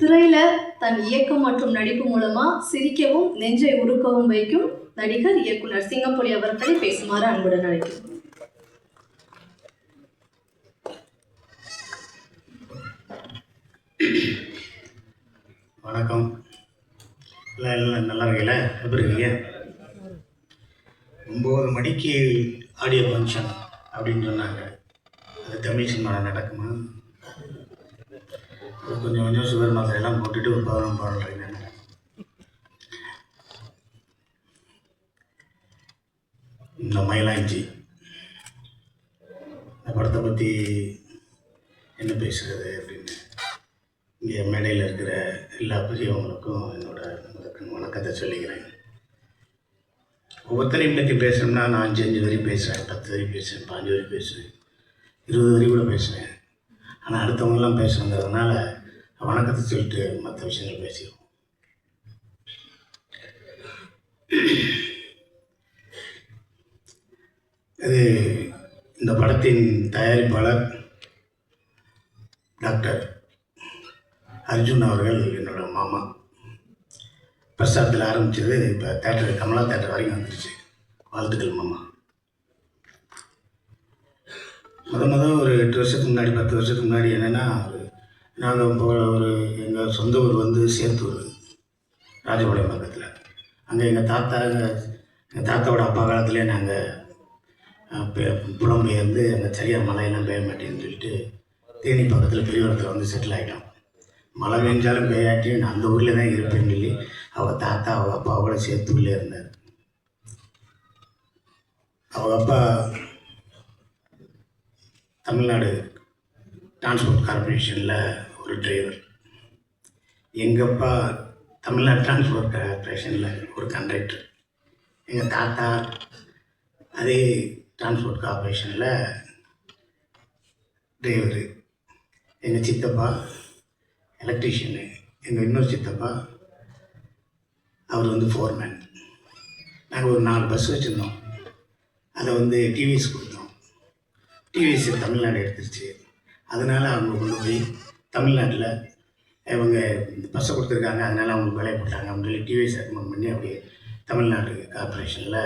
திரையில தன் இயக்கம் மற்றும் நடிப்பு மூலமா சிரிக்கவும் நெஞ்சை உருக்கவும் வைக்கும் நடிகர் இயக்குனர் சிங்கப்பொலி அவர்களை பேசுமாறு அன்புடன் அழைக்கிறோம். வணக்கம். எல்லாம் எல்லாம் நல்லா இருக்கீங்களா? எப்படி இருக்கீங்க? ஒம்பது மணிக்கு ஆடியோ ஃபங்க்ஷன் அப்படின்னு சொன்னாங்க. அது தமிழ் சினிமாவில் நடக்குமா? கொஞ்சம் கொஞ்சம் சுகர் மாத்திரை எல்லாம் போட்டுட்டு ஒரு பதினொன்று பாடுறேன் இந்த மயிலாஞ்சி இந்த படத்தை பற்றி என்ன பேசுகிறது அப்படின்னு? இங்கே மேடையில் இருக்கிற எல்லா பெரியவங்களுக்கும் என்னோட வணக்கத்தை சொல்லிக்கிறேன். ஒவ்வொருத்தரையும் பற்றி பேசணும்னா நான் அஞ்சு அஞ்சு வரி பேசுகிறேன் பத்து வரி பேசுகிறேன் பாஞ்சு வரி பேசுகிறேன் இருபது வரி கூட பேசுகிறேன் ஆனால் அடுத்தவங்களாம் பேசுகிறதுனால வணக்கத்தை சொல்லிட்டு மற்ற விஷயங்கள் பேசிடுவோம். இது இந்த படத்தின் தயாரிப்பாளர் டாக்டர் அர்ஜுன் அவர்கள் என்னோட மாமா. பிரசாரத்தில் ஆரம்பித்தது இப்போ தேட்டர் கமலா தேட்டர் வரைக்கும் வந்துருச்சு. வாழ்த்துக்கள் மாமா. முத முத ஒரு எட்டு வருஷத்துக்கு முன்னாடி பத்து வருஷத்துக்கு முன்னாடி என்னென்னா நாங்கள் ஒரு எங்கள் சொந்த ஊர் வந்து சேத்தூர் ராஜபாளையம் பக்கத்தில். அங்கே எங்கள் தாத்தா எங்கள் தாத்தாவோட அப்பா காலத்துலேயே நாங்கள் புலம்பெயர்ந்து அங்கே சரியாக மழையெல்லாம் பெய்ய மாட்டேன்னு சொல்லிட்டு தேனி பக்கத்தில் பெரியவரத்தில் வந்து செட்டில் ஆகிட்டோம் மழை பெஞ்சாலும் பெய்யாட்டி நான் அந்த ஊரில் தான் இருப்பேன்னு சொல்லி அவள் தாத்தா அவள் அப்பாவோட சேர்த்து உள்ளே இருந்தார். அவள் அப்பா தமிழ்நாடு டிரான்ஸ்போர்ட் கார்பரேஷனில் ஒரு டிரைவர் எங்கள் அப்பா தமிழ்நாடு டிரான்ஸ்போர்ட் கார்பரேஷனில் ஒரு கண்டக்டர் எங்கள் தாத்தா அதே டிரான்ஸ்போர்ட் கார்பரேஷனில் டிரைவரு எங்கள் சித்தப்பா எலக்ட்ரீஷியனு எங்கள் இன்னொரு சித்தப்பா அவர் வந்து ஃபோர்மேன் நாங்கள் ஒரு நாலு பஸ் வச்சுருந்தோம். அதை வந்து டிவிஎஸ் கொடுத்தோம். டிவிஎஸ் தமிழ்நாடு எடுத்துருச்சு. அதனால் அவங்க கொண்டு போய் தமிழ்நாட்டில் இவங்க இந்த பஸ்ஸை கொடுத்துருக்காங்க அதனால் அவங்களுக்கு வேலையை போட்டாங்க அப்படின்னு சொல்லி டிவிஎஸ் அக்மெண்ட் பண்ணி அப்படியே தமிழ்நாடு கார்பரேஷனில்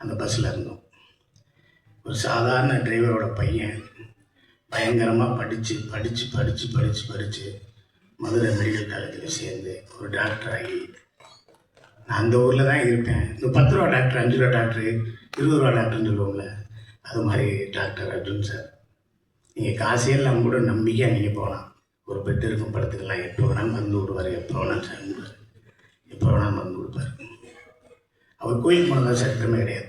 அந்த பஸ்ஸில் இருந்தோம். ஒரு சாதாரண டிரைவரோட பையன் பயங்கரமாக படித்து படித்து படித்து படித்து படித்து மதுரை மெடிக்கல் காலேஜில் சேர்ந்து ஒரு டாக்டர் ஆகி நான் அந்த ஊரில் தான் இருப்பேன். இந்த பத்து ரூபா டாக்டர் அஞ்சு ரூபா டாக்டரு இருபது ரூபா டாக்டர்னு சொல்லுவோம்ல அது மாதிரி டாக்டர் அர்ஜுன் சார் நீங்கள் காசே இல்லாமல் கூட நம்பிக்கையாக நீங்கள் போகலாம். ஒரு பெட்டு இருக்கும் படத்துக்கெல்லாம் எப்போ வேணாலும் மருந்து விடுவார் எப்போ வேணாலும் சார் எப்போ வேணாலும் மருந்து கொடுப்பார் அவர் கோயில் போனதா சரித்திரமே கிடையாது.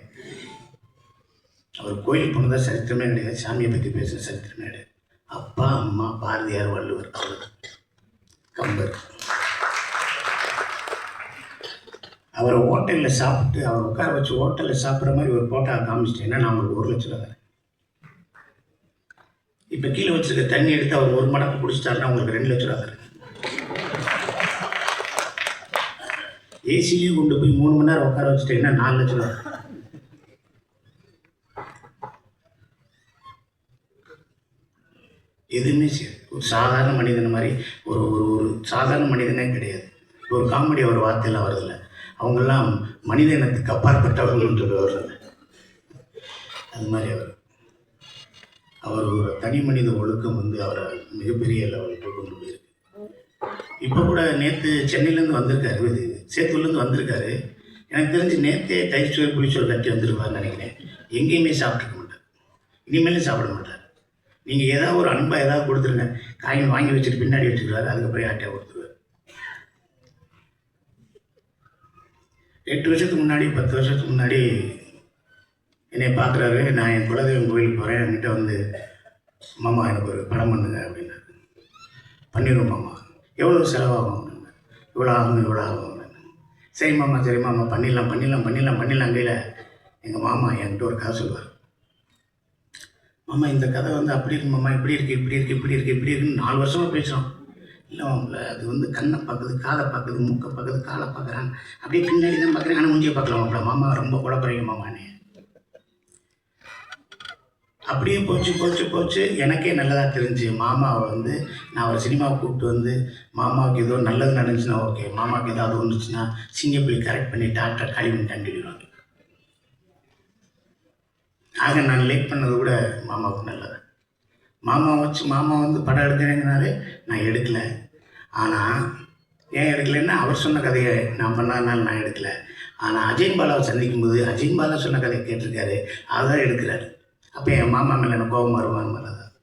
அவர் கோயில் போனதாக சரித்திரமே கிடையாது. சாமியை பற்றி பேசுகிற சரித்திரமே கிடையாது. அப்பா அம்மா பாரதியார் வள்ளுவர் அவ்வளோதான் கம்பர். அவரை ஹோட்டலில் சாப்பிட்டு அவர் உட்கார வச்சு ஹோட்டலில் சாப்பிட்ற மாதிரி ஒரு போட்டா காமிச்சிட்டேன்னா நான் உங்களுக்கு ஒரு லட்சம் ரூபா இப்போ கீழே வச்சிருக்க தண்ணி எடுத்து அவர் ஒரு மடப்பு குடிச்சிட்டாருன்னா உங்களுக்கு ரெண்டு லட்ச ரூபா தரேன். ஏசிலையும் கொண்டு போய் மூணு மணி நேரம் உட்கார வச்சுட்டீங்கன்னா நாலு லட்ச ரூபா எதுவுமே சரி ஒரு சாதாரண மனிதன் மாதிரி ஒரு ஒரு ஒரு சாதாரண மனிதனே கிடையாது. ஒரு காமெடி அவர் வார்த்தையில் வருதில்ல அவங்கெல்லாம் மனித இனத்துக்கு அப்பாற்பட்டவர்கள்ன்றது வருது அது மாதிரி அவர். அவர் ஒரு தனி மனித ஒழுக்கம் வந்து அவரை மிகப்பெரிய லெவலுக்கு கொண்டு போயிருக்கு. இப்போ கூட நேற்று சென்னையிலேருந்து வந்திருக்காரு இது சேத்தூர்லேருந்து வந்திருக்காரு. எனக்கு தெரிஞ்சு நேற்றே தைச்சோறு புளிச்சோறு கட்டி வந்திருப்பாருன்னு நினைக்கிறேன். எங்கேயுமே சாப்பிட்ருக்க மாட்டார். இனிமேலும் சாப்பிட மாட்டார். நீங்கள் ஏதாவது ஒரு அன்பாக ஏதாவது கொடுத்துருங்க. காயின் வாங்கி வச்சுட்டு பின்னாடி வச்சுக்கிறாரு அதுக்கப்புறம் யார்கிட்டயா கொடுத்துருவார். எட்டு வருஷத்துக்கு முன்னாடி பத்து வருஷத்துக்கு முன்னாடி என்னை பார்க்குறாரு. நான் என் குலதெய்வம் கோயிலுக்கு போகிறேன் என்கிட்ட வந்து மாமா எனக்கு ஒரு படம் பண்ணுங்க அப்படின்னாரு. பண்ணிடுவோம் மாமா. எவ்வளோ செலவாகும் இவ்வளோ ஆகும் இவ்வளோ ஆகும் சரி மாமா சரி மாமா பண்ணிடலாம் பண்ணிடலாம் பண்ணிடலாம் பண்ணிடலாம் கையில். எங்கள் மாமா என்கிட்ட ஒரு கதை சொல்லுவார். மாமா இந்த கதை வந்து அப்படி இருக்கு மாமா இப்படி இருக்கு இப்படி இருக்கு இப்படி இருக்கு இப்படி இருக்குன்னு நாலு வருஷமாக பேசுகிறோம் இல்லை மாப்பிள்ள அது வந்து கண்ணை பார்க்குது காதை பார்க்குது மூக்கை பார்க்குது காலை பார்க்குறான் அப்படியே பின்னாடி தான் பார்க்குறேன் ஆனால் மூஞ்சியை பார்க்கலாம் மாப்பிள்ள மாமா ரொம்ப குழப்பறீங்க மாமானே அப்படியே போச்சு போச்சு போச்சு. எனக்கே நல்லதாக தெரிஞ்சு மாமாவை வந்து நான் ஒரு சினிமாவை கூப்பிட்டு வந்து மாமாவுக்கு ஏதோ நல்லது நடந்துச்சுன்னா ஓகே மாமாவுக்கு ஏதாவது வந்துச்சுன்னா போய் கரெக்ட் பண்ணி டாக்டர் காலி கண்டுபிடிவாங்க ஆக நான் லேட் பண்ணது கூட மாமாவுக்கு நல்லது. மாமா வச்சு மாமா வந்து படம் எடுக்கிறேங்கிறாரு நான் எடுக்கலை. ஆனால் ஏன் எடுக்கலைன்னா அவர் சொன்ன கதையை நான் பண்ணாதனால நான் எடுக்கலை. ஆனால் அஜய் பாலாவை சந்திக்கும் போது அஜய் பாலா சொன்ன கதையை கேட்டிருக்காரு. அதான் எடுக்கிறாரு. அப்போ என் மாமா மேலே எனக்கு கோபம் வருவாங்க மேலே தான்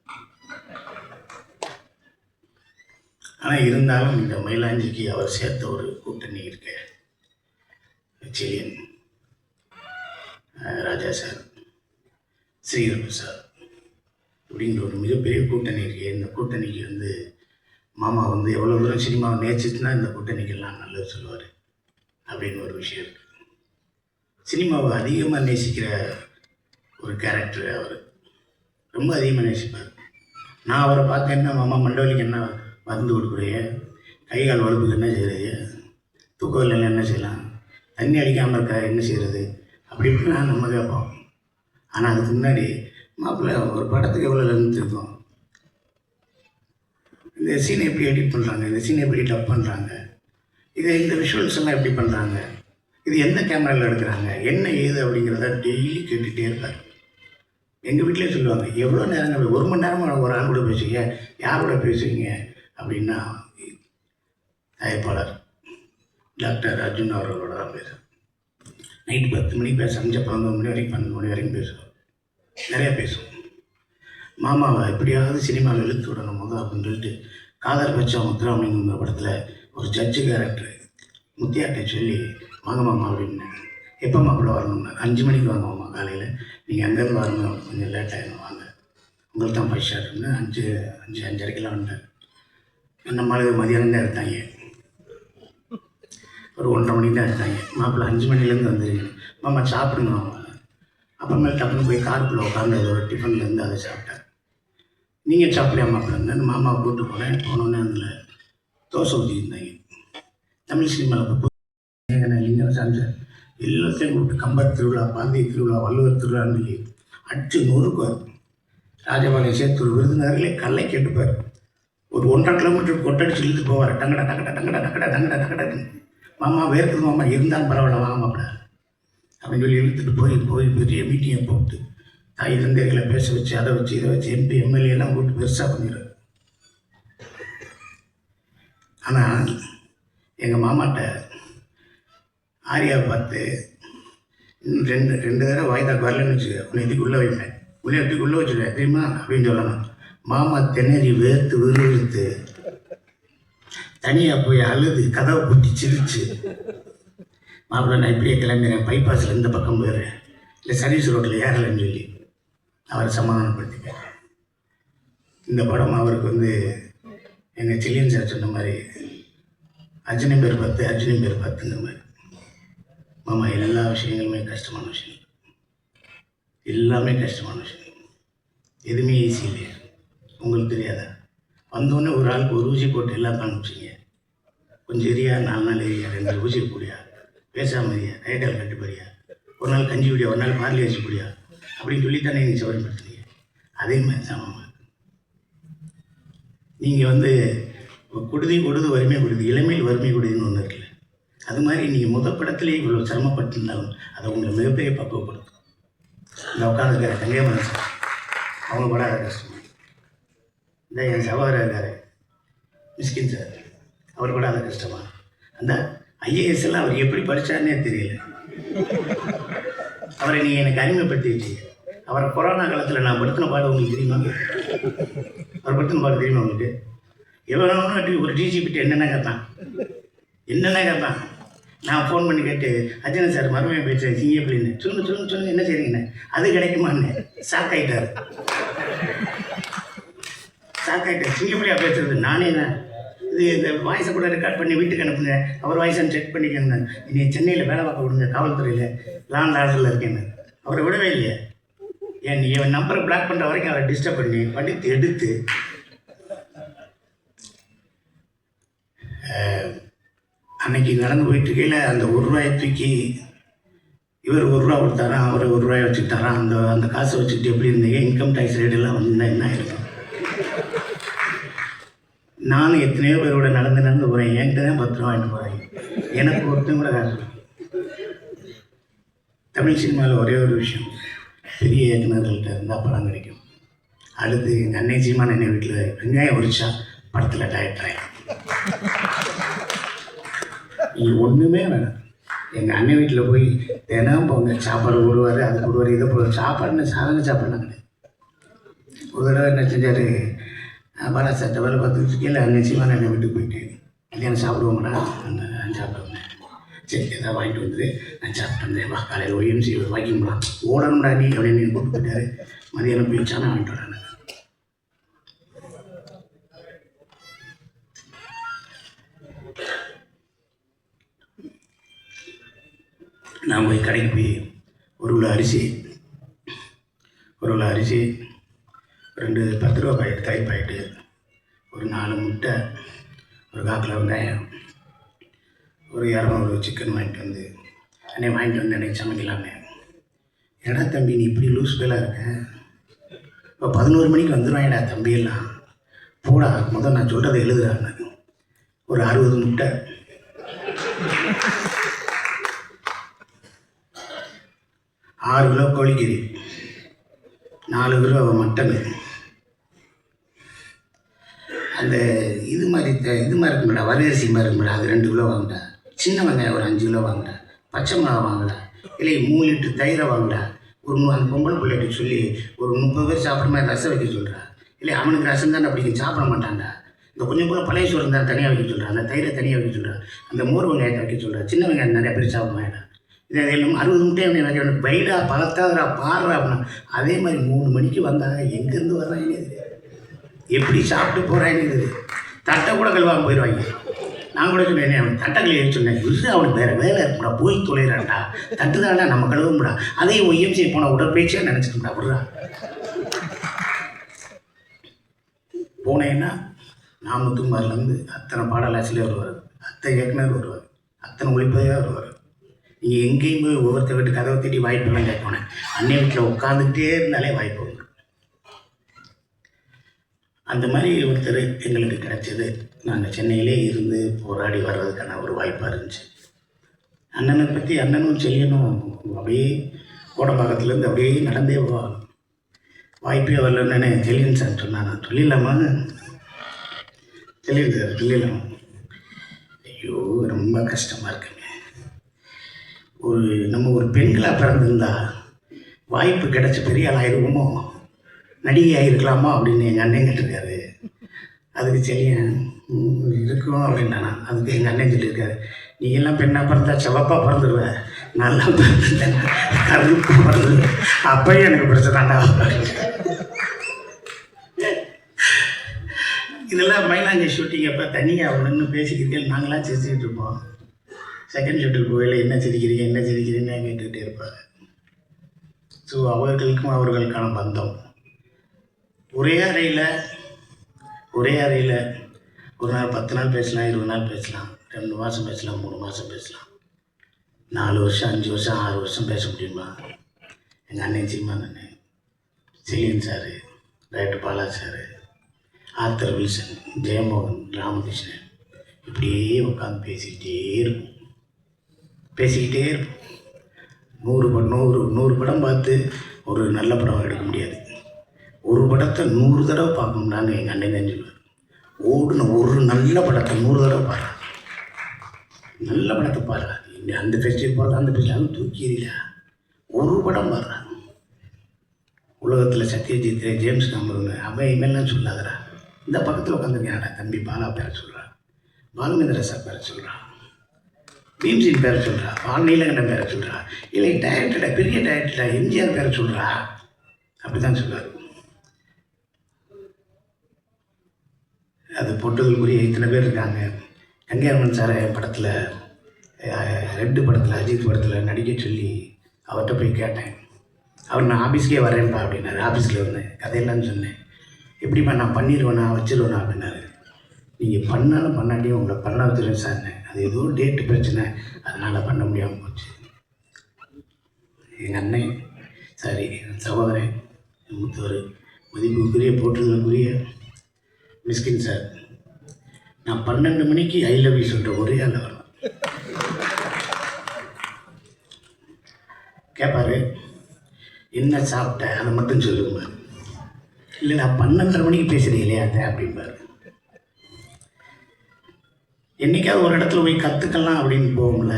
ஆனால் இருந்தாலும் இந்த மயிலாஞ்சிக்கு அவர் சேர்த்த ஒரு கூட்டணி இருக்கு. செலியன் ராஜா சார் ஸ்ரீதர் சார் அப்படிங்கிற ஒரு மிகப்பெரிய கூட்டணி இருக்கு. இந்த கூட்டணிக்கு வந்து மாமா வந்து எவ்வளோ தூரம் சினிமாவை நேசிச்சுன்னா இந்த கூட்டணிக்கெல்லாம் நல்லது சொல்லுவார். அப்படின்னு ஒரு விஷயம் இருக்கு. சினிமாவை அதிகமாக நேசிக்கிற ஒரு கேரக்டர் அவர். ரொம்ப அதிகமாக நேசிப்பார். நான் அவரை பார்த்தேன்னா மாமா மண்டவலிக்கு என்ன மருந்து கொடுக்குறீங்க? கை கால் வலுப்புக்கு என்ன செய்கிறது தூக்கத்தில் என்ன செய்யலாம்? தண்ணி அடிக்காமல் இருக்கா? என்ன செய்கிறது அப்படி இப்படிலாம் நம்ம கேட்போம் ஆனால் அதுக்கு முன்னாடி மாப்பிள்ளை ஒரு படத்துக்கு எவ்வளோ இருந்துருக்கோம் இருக்கும்? இந்த சீனை எப்படி எடிட் பண்ணுறாங்க இந்த சீனை எப்படி டப் பண்ணுறாங்க இதை இந்த விஷுவல்ஸ் எல்லாம் எப்படி பண்ணுறாங்க இது எந்த கேமராவில் எடுக்கிறாங்க? என்ன ஏது அப்படிங்கிறத டெய்லி கேட்டுகிட்டே இருப்பார். எங்கள் வீட்டிலே சொல்லுவாங்க எவ்வளோ நேரம் ஒரு மணி நேரமாக ஒரு ஆள் கூட பேசுவீங்க யார் கூட பேசுவீங்க அப்படின்னா தயப்பாளர் டாக்டர் அர்ஜுன் அவர்களோட தான் பேசுவேன் நைட்டு பத்து மணிக்கு பேச அஞ்சு பதினொன்று மணி வரைக்கும் பன்னெண்டு மணி வரைக்கும் பேசுவோம் நிறையா பேசுவோம். மாமாவை எப்படியாவது சினிமாவில் இழுத்து விடணும் முதல் அப்படின்னு சொல்லிட்டு காதல் வச்ச முத்துராமலிங்க படத்தில் ஒரு ஜட்ஜு கேரக்டர் முத்தியாட்டை சொல்லி வாங்க மாமா அப்படின்னு. எப்போ மாப்பிள்ள வரணும்னா? அஞ்சு மணிக்கு வாங்க மாமா காலையில் நீங்கள் அங்கேருந்து வரணும் கொஞ்சம் லேட் ஆகிடும் வாங்க. உங்களுக்கு தான் ஃபைவ் ஸ்டார்னு அஞ்சு அஞ்சு அஞ்சரைக்கெல்லாம் வந்தார். நம்ம ஆளுங்க மதியானம் தான் எடுத்தாங்க. ஒரு ஒன்றரை மணிக்கு தான் எடுத்தாங்க. மாப்பிள்ளை அஞ்சு மணிலேருந்து வந்துருங்க மாமா சாப்பிடுங்க மாமா அப்புறமேல் டப்புன்னு போய் காருக்குள்ளே உட்காந்து ஏதோ ஒரு டிஃபன்லேருந்து அதை சாப்பிட்டேன் நீங்கள் சாப்பிடலையா மாப்பிள்ளேருந்து மாமாவை கூப்பிட்டு போனேன். போனோன்னே அதில் தோசை ஊற்றிருந்தாங்க தமிழ் சினிமாவில் தஞ்சை எல்லாத்தையும் கூப்பிட்டு கம்பர் திருவிழா பாந்திய திருவிழா வள்ளுவர் திருவிழான்னு சொல்லி அடிச்சு நொறுக்குவார். ராஜபாளையம் சேத்தூர் விருதுநகரிலே கல்லை கேட்டுப்பார். ஒரு ஒன்றரை கிலோமீட்டர் கொட்டடிச்சு இழுத்து போவார். டங்கடா டங்கடா டங்கடா டங்கடா டங்கடா டங்கடா மாமா வேர்க்குது மாமா இருந்தாலும் பரவாயில்ல வாங்க மாப்பிள்ள அப்படின்னு சொல்லி இழுத்துட்டு போய் போய் பெரிய மீட்டிங்கை போட்டு தாய் தந்தையர்களை பேச வச்சு அதை வச்சு இதை வச்சு எம்பி எம்எல்ஏ எல்லாம் கூப்பிட்டு பெருசாக பண்ணிடுறாரு ஆனால் எங்கள் மாமாட்ட ஆரியா பார்த்து ரெண்டு ரெண்டு தடவை வாய்தா வரலன்னு வச்சுக்க. உன்னை இதுக்கு உள்ளே வைப்பேன். உன்னை இதுக்கு உள்ளே வச்சுருவேன் தெரியுமா? அப்படின்னு சொல்லணும் மாமா தென்னறி வேர்த்து விறுவிறுத்து தனியாக போய் அழுது கதவை பூட்டி சிரிச்சு மாப்பிள்ள நான் இப்படியே கிளம்புறேன் பைபாஸில் இந்த பக்கம் போயிடுறேன் இல்லை சர்வீஸ் ரோட்டில் ஏறலைன்னு சொல்லி. அவரை சமாதானப்படுத்திக்கிறேன் இந்த படம் அவருக்கு வந்து எங்கள் சில்லியன் சார் சொன்ன மாதிரி அர்ஜுனன் பேர் பத்து அர்ஜுனன் பேர் பத்துங்கிற மாதிரி. மாமா எல்லா விஷயங்களுமே கஷ்டமான விஷயம். எல்லாமே கஷ்டமான விஷயம். எதுவுமே ஈஸி இல்லையா. உங்களுக்கு தெரியாதா? வந்தோடனே ஒரு ஆளுக்கு ஒரு ஊசி போட்டு எல்லாம் காமிச்சிங்க. கொஞ்சம் எரியா நாலு நாள் எரியா ரெண்டு ஊசி போடியா பேசாமல் எரியா கை கால் கட்டுப்படியா ஒரு நாள் கஞ்சி குடியா? ஒரு நாள் பார்லி வச்சு குடியா அப்படின்னு சொல்லி தானே நீங்கள் சௌரியப்படுத்துனீங்க அதே மாதிரி சமமாக நீங்கள் வந்து கொடுதி கொடுது வறுமை கொடுது இளமையில் வறுமை கொடுதுன்னு ஒன்று இருக்குல்ல. அது மாதிரி நீங்கள் முத படத்துலேயே இவ்வளோ சிரமப்பட்டிருந்தாலும் அதை உங்களை மிகப்பெரிய பக்குவப்படுத்தும். இந்த உட்காந்துருக்கிற கங்கையம்மன் மனசு அவங்க படாத கஷ்டம். இந்த என் சகோதரர் இருக்காரு மிஸ்கின் சார். அவர் படாத கஷ்டமா. அந்த ஐஏஎஸ் எல்லாம் அவர் எப்படி படித்தாருன்னே தெரியல. அவரை நீங்கள் எனக்கு அறிமுகப்படுத்தி வச்சீங்க அவரை கொரோனா காலத்தில் நான் படுத்தின பாடம் உங்களுக்கு தெரியுமா? அவர் படுத்தின பாடம் தெரியுமா உங்களுக்கு? எவ்வளோ ஒரு டிஜிபிட்டு என்னென்ன கேட்பான் என்னென்ன கேட்பான் நான் ஃபோன் பண்ணி கேட்டு அர்ஜுனன் சார் மறுபடியும் பேசுகிறேன் சிங்கப்பள்ளின்னு சொல்லுங்க சொல்லுங்க சொல்லுங்க என்ன செய்கிறீங்கண்ணே அது கிடைக்குமான்னு. ஷாக் ஆகிட்டார் ஷாக் ஆகிட்டார் சிங்கப்பள்ளியா பேசுறது நானே என்ன? இது இந்த வாய்ஸை கூட ரெக்கார்ட் பண்ணி வீட்டுக்கு அனுப்புங்க. அவர் வாய்ஸை செக் பண்ணிக்கோங்க. நீ சென்னையில் வேலை பார்க்க விடுங்க காவல்துறையில். லான் ஆர்டரில் இருக்கேன்னு. அவரை விடவே இல்லையே. ஏன் நீ என் நம்பரை பிளாக் பண்ணுற வரைக்கும் அவரை டிஸ்டர்ப் பண்ணி படித்து எடுத்து அன்னைக்கு நடந்து போயிட்டு இருக்கையில் அந்த ஒரு ரூபாயை தூக்கி இவர் ஒரு ரூபா கொடுத்தாரா அவர் ஒரு ரூபாய் வச்சுக்கிட்டாரா அந்த அந்த காசை வச்சுக்கிட்டு எப்படி இருந்தீங்க? இன்கம் டேக்ஸ் ரேட்டெல்லாம் வந்து என்ன இருக்கும் நானும் எத்தனையோ பேரோட நடந்து நடந்து போகிறேன் என்கிட்ட தான் பத்து ரூபா வாங்கிட்டு போகிறேன் எனக்கு ஒருத்தன் கூட காசு தமிழ் சினிமாவில் ஒரே ஒரு விஷயம். பெரிய இயக்குநர்கள்ட்ட இருந்தால் படம் கிடைக்கும். அடுத்து எங்கள் அன்னை சீமான அண்ணன் வீட்டில் வெங்காயம் உரிச்சா படத்தில் டயட் ஆகிடும் நீங்கள் ஒன்றுமே வேணாம். எங்கள் அண்ணன் வீட்டில் போய் தினம் போங்க சாப்பாடு போடுவார் அது போடுவார் இதை போடுவார். சாப்பாடுன்னு சாதாரண சாப்பாடுலாம் கிடையாது. ஒரு தடவை என்ன செஞ்சார் பாலா சட்டை வேலை பார்த்துட்டு கீழே அண்ணன் சீமான அண்ணன் வீட்டுக்கு போயிட்டு கல்யாணம் சாப்பிடுவோம்னா அந்த நான் சாப்பிடுவேன் சரி ஏதாவது வாங்கிட்டு வந்து நான் சாப்பிட்டேன் வா காலையில் ஒய்எம்சி வாக்கிங் போகலாம் ஓடணும்டா நீ அப்படின்னு நீ கூப்பிட்டு போயிட்டாரு மதியானம் போய் சாணம் வாங்கிட்டு வரேன் நான் போய் கடைக்கு போய் ஒரு கிலோ அரிசி ஒரு கிலோ அரிசி ரெண்டு பத்து ரூபா பாக்கெட் தயிர் பாக்கெட்டு ஒரு நாலு முட்டை ஒரு காக்கில் வெங்காயம் ஒரு இரநூறு சிக்கன் வாங்கிட்டு வந்து அன்னை வாங்கிட்டு வந்து அன்னைக்கு சமைக்கலாமே. ஏடா தம்பி நீ இப்படி லூஸ் பேலாக இருக்க? இப்போ பதினோரு மணிக்கு வந்துடுவாங்கடா தம்பியெல்லாம் போடா முதல் நான் சொல்கிறத எழுதுறாங்க ஒரு அறுபது முட்டை ஆறு கிலோ கோழிக்கறி நாலு கிலோ மட்டன். அந்த இது மாதிரி த- இது மாதிரி இருக்கும்டா வரகரிசி மாதிரி இருக்கும்டா அது ரெண்டு கிலோ வாங்கடா. சின்ன வெங்காயம் ஒரு அஞ்சு கிலோ வாங்குடா. பச்சை மிளகா வாங்கடா. இல்லை மூணு லிட்டர் தயிரை வாங்குடா. ஒரு அந்த பொம்பளை பிள்ளைகிட்ட சொல்லி ஒரு முப்பது பேர் சாப்பிட்ற மாதிரி ரசம் வைக்க சொல்கிறா இல்லை அவனுக்கு ரசம் தானே பிடிக்கும் சாப்பிட மாட்டான்டா. இந்த கொஞ்சம் கூட பழைய சோறு தான் தனியாக வைக்க சொல்கிறான் அந்த தயிரை தனியாக வைக்க சொல்கிறான் அந்த மோர் வெங்காயத்தை வைக்க சொல்கிறா சின்ன வெங்காயம் நிறைய பேர் சாப்பிட மாட்டா எல்லாம் அறுபது முட்டை எனக்கு பைடா பழத்தாதரா பாடுறா அப்படின்னா அதே மாதிரி மூணு மணிக்கு வந்தாங்க எங்கேருந்து வர்றாங்கன்னு தெரியாது. எப்படி சாப்பிட்டு போகிறாங்க தட்டை கூட கழுவாம போயிடுவாங்க. நான் கூட சொன்னேன் அவன் தட்டை கழுவி சொன்னேன். விசு அவனுக்கு வேறு வேலை இருக்குடா போய் தொலைகிறான்டா தட்டு தான்டா நம்ம கழுவும்டா. அதையும் ஒய்எம்சி போன உடற்பயிற்சியாக நினச்சிட்டோம்டா விடுறா. போனேன்னா நாமத்துமாரிலேருந்து அத்தனை பாடலாசிரியர் வருவார். அத்தனை இயக்குனர் வருவார். அத்தனை ஒளிப்பதிவாக வருவார். நீங்கள் எங்கேயுமே ஒவ்வொருத்தர் வீட்டு கதவை தேடி வாய்ப்புலாம் கேட்கணும் அன்னை வீட்டில் உட்காந்துக்கிட்டே இருந்தாலே வாய்ப்பு உண்டு. அந்த மாதிரி ஒருத்தர் எங்களுக்கு கிடைச்சது. நாங்கள் சென்னையிலே இருந்து போராடி வர்றதுக்கான ஒரு வாய்ப்பாக இருந்துச்சு. அண்ணனை பற்றி அண்ணனும் செல்லியனும் அப்படியே கோடம்பாக்கத்துலேருந்து அப்படியே நடந்தே போவாங்க வாய்ப்பே வரலன்னு செல்லியன் சார் நான் சொல்லிடலாமா செல்லியன் சார் சொல்லிடலாமா. ஐயோ ரொம்ப கஷ்டமாக இருக்குது ஒரு நம்ம ஒரு பெண்களாக பிறந்திருந்தா வாய்ப்பு கிடச்சி பெரிய ஆள் நடிகை ஆகிருக்கலாமா அப்படின்னு எங்கள் அண்ணன் கேட்டிருக்காரு. அதுக்கு சரி இருக்கும் அப்படின்னா அதுக்கு எங்கள் அண்ணன் சொல்லியிருக்காரு. நீ எல்லாம் பெண்ணாக பிறந்தா சிவப்பாக பிறந்துடுவ நல்லா பிறந்துட்டேன் கருப்பு பிறந்துடுவேன் அப்பயும் எனக்கு பிரச்சனைடா இதெல்லாம் மயிலாஞ்சி ஷூட்டிங் அப்போ தனியாக ஒன்று பேசிக்கிறீங்க நாங்களாம் சிரிச்சுக்கிட்டு இருப்போம். செகண்ட் ஷூட்டுக்கு போகல என்ன சிரிக்கிறீங்க என்ன சிரிக்கிறீங்கன்னு கேட்டுக்கிட்டே இருப்பாங்க ஸோ அவர்களுக்கும் அவர்களுக்கான பந்தம். ஒரே அறையில் ஒரே அறையில் ஒரு நாள் பத்து நாள் பேசலாம் இருபது நாள் பேசலாம் ரெண்டு மாதம் பேசலாம் மூணு மாதம் பேசலாம். நாலு வருஷம் அஞ்சு வருஷம் ஆறு வருஷம் பேச முடியுமா? எங்கள் அண்ணன் சீமா அண்ணன் Chezhiyan sir director Bala sir Arthur Wilson Jeyamohan Ramakrishnan இப்படியே உட்காந்து பேசிக்கிட்டே இருக்கும் பேசிக்கிட்டே இருப்போம். நூறு படம் நூறு நூறு படம் பார்த்து ஒரு நல்ல படம் எடுக்க முடியாது. ஒரு படத்தை நூறு தடவை பார்க்கணும்னான்னு எங்கள் அண்ணன் தான் சொல்லுவார். ஓடுன ஒரு நல்ல படத்தை நூறு தடவை பாரு நல்ல படத்தை பாரு இந்த அந்த ஃபெஸ்டிவல் போகிறது அந்த ஃபெஸ்டிவல் தூக்கி எறியல? ஒரு படம் பாடுறான் உலகத்தில் சத்யஜித் ஜேம்ஸ் காமரூன் அவன் இவெல்லாம் சொல்லாதடா. இந்த பக்கத்தில் உட்காந்துருக்கேன் தம்பி பாலா பேர சொல்கிறான் பாலுமேந்திர சார் பேர சொல்கிறான் பீம்சின் பேர சொல்கிறா வான் நீலகண்டன் பேர சொல்கிறா இல்லை டைரக்டரா பெரிய டைரக்டரா எம்ஜிஆர் பேர சொல்கிறா அப்படி தான் சொல்லுவார் அது பொட்டுதலுக்குரிய இத்தனை பேர் இருக்காங்க. கங்கையம்மன் சார் படத்தில் ரெண்டு படத்தில் அஜித் படத்தில் நடிக்க சொல்லி அவர்கிட்ட போய் கேட்டேன். அவர் நான் ஆஃபீஸ்க்கே வரேன்ப்பா அப்படின்னாரு. ஆஃபீஸில் இருந்தேன் கதையெல்லாம் சொன்னேன். எப்படிப்பா நான் பண்ணிடுவேனா வச்சிருவேனா அப்படின்னாரு. நீங்கள் பண்ணாலும் பண்ணாட்டியும் உங்களை பண்ண வச்சுருவேன் சார்னு அது ஏதோ டேட்டு பிரச்சனை. அதனால் பண்ண முடியாமல் போச்சு. எங்கள் அண்ணன் சாரி என் சகோதரன் என் மூத்தவர் மதிப்புக்குரிய போற்றுதலுக்குரிய மிஸ்கின் சார் நான் பன்னெண்டு மணிக்கு ஐ லவ் யூ சொல்கிற ஒரே ஆள் வரலாம் கேட்பார் என்ன சாப்பிட்ட? அதை மட்டும் சொல்லுங்க. இல்லை நான் பன்னெண்டரை மணிக்கு பேசுகிறீங்களே அதை அப்படிம்பாரு. என்னைக்காவது ஒரு இடத்துல போய் கற்றுக்கலாம் அப்படின்னு போகும்ல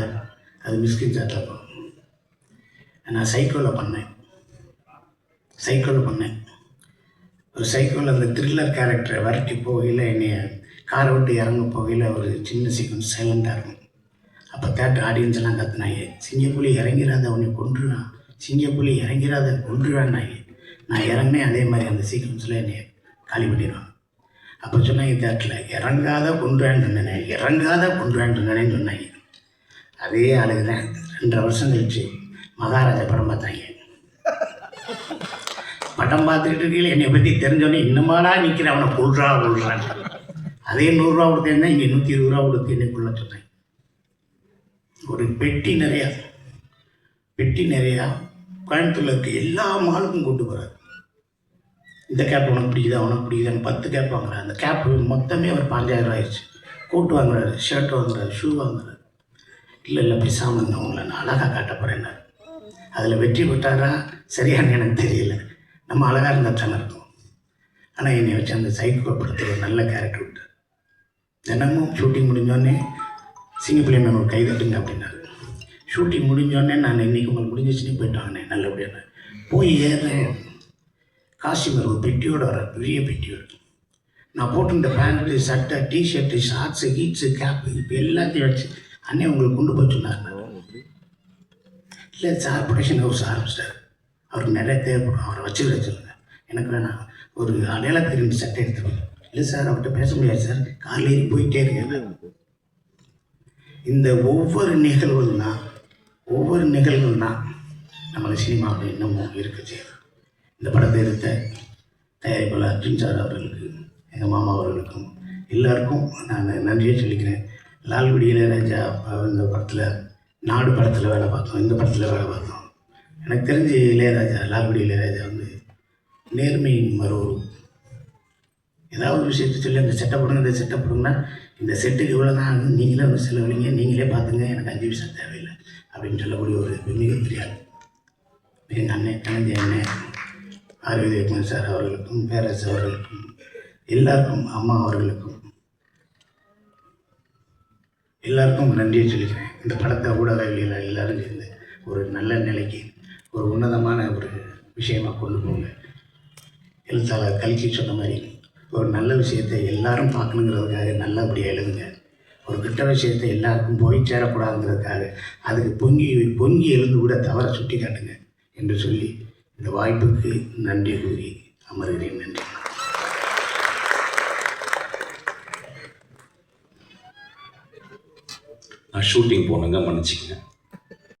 அது மிஸ்கின் சாட்டில் போகும். நான் சைக்கிளில் பண்ணேன். சைக்கிளில் பண்ணேன். ஒரு சைக்கோவில் அந்த த்ரில்லர் கேரக்டரை விரட்டி போகையில் என்னைய காரை விட்டு இறங்க போகையில் ஒரு சின்ன சீக்வன்ஸ் சைலண்டாக இருக்கும். அப்போ தேட்டர் ஆடியன்ஸ்லாம் கற்றுனாயே சிங்கப்புலி இறங்கிறாத உன்னை கொன்றுவான் சிங்கப்புலி இறங்கிறாத கொன்றுறான்னாங்க. நான் இறங்கினேன் அதே மாதிரி அந்த சீக்வன்ஸில் என்னை காலி பண்ணிடுவாங்க அப்போ சொன்னாங்க தேட்டரில் இறங்காத கொன்றுறான்னு சொன்னேன் இறங்காத கொன்றுறான்னு சொன்னேன்னு சொன்னாங்க. அதே ஆளுக்கு தான். ரெண்டரை வருஷம் கழிச்சு மகாராஜா படம் பார்த்தாங்க. படம் பார்த்துக்கிட்டு இருக்கையில் என்னை பற்றி தெரிஞ்சோடனே இன்னுமாடா நிற்கிற அவனை கொள்றா கொள்றான் அதே நூறுரூவா கொடுத்தேன்னா இங்கே நூற்றி இருபது ரூபா கொடுத்து என்னை கொள்ள சொன்னேன் ஒரு பெட்டி நிறையா பெட்டி நிறையா கோயம்புத்தூரில் இருக்க எல்லா மாலுக்கும் கொண்டு போகிறார் இந்த கேப் உனக்கு பிடிக்குதா உனக்கு பிடிக்குதான்னு பத்து கேப் வாங்குறாரு. அந்த கேப் மொத்தமே ஒரு பாஞ்சாயிரம் ஆயிடுச்சு. கோட் வாங்குறாரு ஷர்ட் வாங்குறாரு ஷூ வாங்குறாரு. இல்லை இல்லை பேசாமல் இருந்தேன் உங்களை நான் அழகாக காட்ட போகிறேன்னாரு அதில் வெற்றி பெற்றாரா சரியான்னு எனக்கு தெரியல. நம்ம அழகாக இருந்தால் தானே இருக்கும். ஆனால் என்னை வச்சு அந்த சைக்கோ படத்தில் ஒரு நல்ல கேரக்டர் விட்டு தினமும் ஷூட்டிங் முடிஞ்சோடனே சிங்கப்பிள்ளை மேம் ஒரு கை தட்டுங்க அப்படின்னாரு. ஷூட்டிங் முடிஞ்சோடனே நான் இன்னைக்கு உங்களுக்கு முடிஞ்சிச்சுன்னு போயிட்டு வாங்கினேன் நல்லபடியான போய் ஏறேன் காஸ்டியூமர் ஒரு பெட்டியோட வர பெரிய பெட்டியோட நான் போட்டிருந்த பேண்ட்டு சட்டை டிஷர்ட்டு ஷார்ட்ஸு கீட்ஸு கேப்பு இப்போ எல்லாத்தையும் வச்சு அண்ணே உங்களுக்கு கொண்டு போய் சொன்னார் இல்லை சார் ப்ரொடக்ஷன் ஹவுஸ் ஆரம்பிச்சிட்டார். அவருக்கு நிறைய தேவைப்படும். அவரை வச்சு வச்சுருங்க எனக்கு வேணாம். ஒரு அடையாளத்துக்கு ரெண்டு சட்டை எடுத்துருவேன் இல்லை சார் அவர்கிட்ட பேச முடியாது சார். காலையில் போயிட்டே இருக்கேன் இந்த ஒவ்வொரு நிகழ்வுகள் தான் ஒவ்வொரு நிகழ்வுகள் தான் நம்மளை சினிமாவில் இன்னமும் இருக்க செய்யும் இந்த படத்தை எடுத்த தயாரிப்பாளர் அர்ஜுன் சார் அவர்களுக்கு எங்கள் மாமா அவர்களுக்கும் எல்லாருக்கும் நான் நன்றியை சொல்லிக்கிறேன். லால்குடி இளையராஜா இந்த படத்தில் நாடு படத்தில் வேலை பார்த்தோம் இந்த படத்தில் வேலை பார்த்தோம். எனக்கு தெரிஞ்சு இளையராஜா லால்குடி இளையராஜா வந்து நேர்மையின் மறுவரும் ஏதாவது ஒரு விஷயத்தை சொல்லி அந்த செட்டை போடுங்க இந்த செட்டை போடுங்கன்னா இந்த செட்டுக்கு இவ்வளோ தான் நீங்களே வந்து செலவழிங்க நீங்களே பார்த்துங்க எனக்கு அஞ்சு விஷயம் தேவையில்லை அப்படின்னு சொல்லக்கூடிய ஒரு மிகப்பெரிய தெரியாது எங்கள் அண்ணன் கலைஞ அண்ணன் ஆர் சார் அவர்களுக்கும் பேரரசு அவர்களுக்கும் எல்லாருக்கும் அம்மா அவர்களுக்கும். எல்லாருக்கும் நன்றியை சொல்லிக்கிறேன். இந்த படத்தை ஊடகவியல் எல்லாரும் சேர்ந்து ஒரு நல்ல நிலைக்கு ஒரு உன்னதமான ஒரு விஷயமாக கொண்டு போங்க. எழுத்தாளர் கல்கி சொன்ன மாதிரி ஒரு நல்ல விஷயத்தை எல்லாரும் பார்க்கணுங்கிறதுக்காக நல்லபடியாக எழுதுங்க. ஒரு கெட்ட விஷயத்தை எல்லாருக்கும் போய் சேரக்கூடாதுங்கிறதுக்காக அதுக்கு பொங்கி பொங்கி எழுந்து கூட தவற சுட்டி காட்டுங்க என்று சொல்லி இந்த வாய்ப்புக்கு நன்றி கூறி அமர்கிறேன். நன்றி. நான் ஷூட்டிங் போனேங்க மன்னிச்சிக்கங்க.